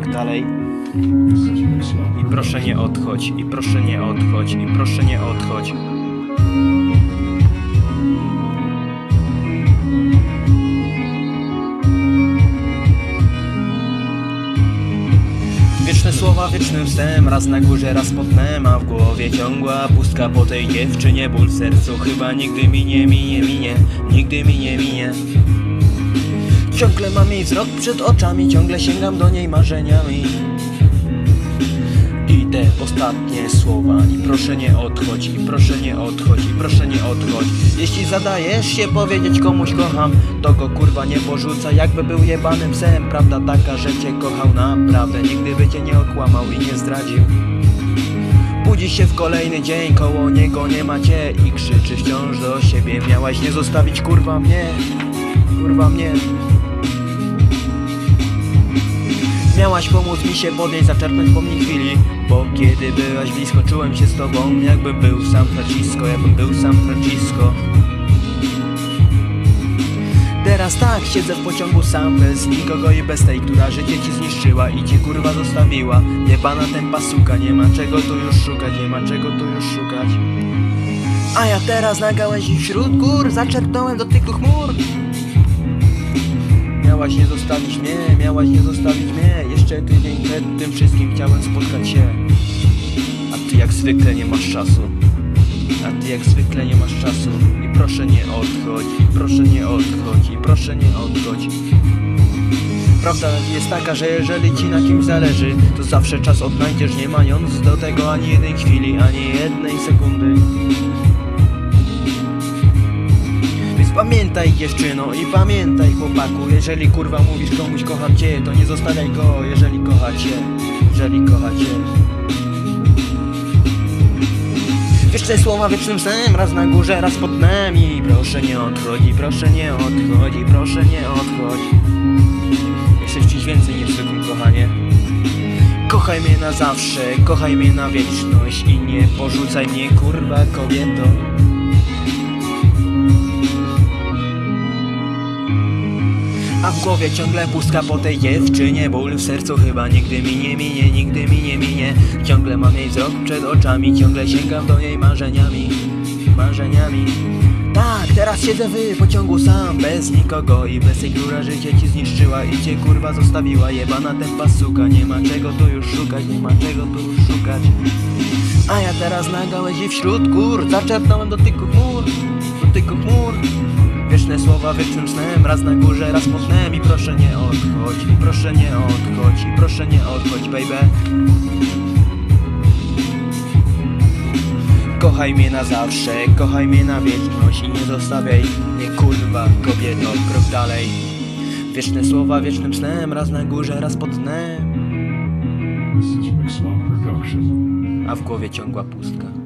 krok dalej. I proszę nie odchodź, i proszę nie odchodź, i proszę nie odchodź. Wieczne słowa wiecznym snem, raz na górze, raz pod dnem, a w głowie ciągła pustka po tej dziewczynie, ból w sercu chyba nigdy minie, minie, minie, nigdy minie, minie. Ciągle mam jej wzrok przed oczami, ciągle sięgam do niej marzeniami. I te ostatnie słowa, i proszę nie odchodź, i proszę nie odchodź, i proszę nie odchodź. Jeśli zadajesz się powiedzieć komuś kocham, to go kurwa nie porzuca, jakby był jebanym psem. Prawda taka, że cię kochał naprawdę, nigdy by cię nie okłamał i nie zdradził. Budzi się w kolejny dzień, koło niego nie ma cię i krzyczy wciąż do siebie. Miałaś nie zostawić kurwa mnie, kurwa mnie. Miałaś pomóc mi się podnieść, zaczerpnąć po mnie chwili. Bo kiedy byłaś blisko, czułem się z tobą Jakbym był w San Francisco, jakbym był w San Francisco. Teraz tak, siedzę w pociągu sam Bez nikogo i bez tej, która życie ci zniszczyła I cię kurwa zostawiła. Jebana tempa suka, nie ma czego tu już szukać Nie ma czego tu już szukać. A ja teraz na gałęzi wśród gór Zaczerpnąłem dotyku chmur. Miałaś nie zostawić mnie, miałaś nie zostawić mnie Przed tym wszystkim chciałem spotkać się. A ty jak zwykle nie masz czasu. A ty jak zwykle nie masz czasu. I proszę nie odchodź, i proszę nie odchodź, i proszę nie odchodź. Prawda jest taka, że jeżeli ci na kimś zależy To zawsze czas odnajdziesz nie mając do tego ani jednej chwili, ani jednej sekundy pamiętaj dziewczyno i pamiętaj chłopaku Jeżeli kurwa mówisz komuś kocham cię To nie zostawiaj go, jeżeli kocha cię Jeżeli kocha cię. Wieczne słowa wiecznym snem Raz na górze, raz pod dnem I proszę nie odchodź, i proszę nie odchodź I proszę nie odchodź Jeszcze ci więcej niż zwykłym kochanie Kochaj mnie na zawsze, kochaj mnie na wieczność I nie porzucaj mnie kurwa kobieto A w głowie ciągle pustka po tej dziewczynie Ból w sercu chyba nigdy mi nie minie, nigdy mi nie minie. Ciągle mam jej wzrok przed oczami Ciągle sięgam do niej marzeniami Marzeniami. Tak, teraz siedzę w pociągu sam Bez nikogo i bez tej, która życie ci zniszczyła I cię kurwa zostawiła Jebana tempa suka. Nie ma czego tu już szukać, nie ma czego tu już szukać. A ja teraz na gałęzi wśród gór Zaczerpnąłem dotyku chmur Dotyku chmur Wieczne słowa wiecznym snem, raz na górze, raz pod dnem I proszę nie odchodź, i proszę nie odchodź, i proszę nie odchodź, baby. Kochaj mnie na zawsze, kochaj mnie na wieczność I nie zostawiaj mnie kurwa, kobieto, krok dalej. Wieczne słowa wiecznym snem, raz na górze, raz pod dnem. A w głowie ciągła pustka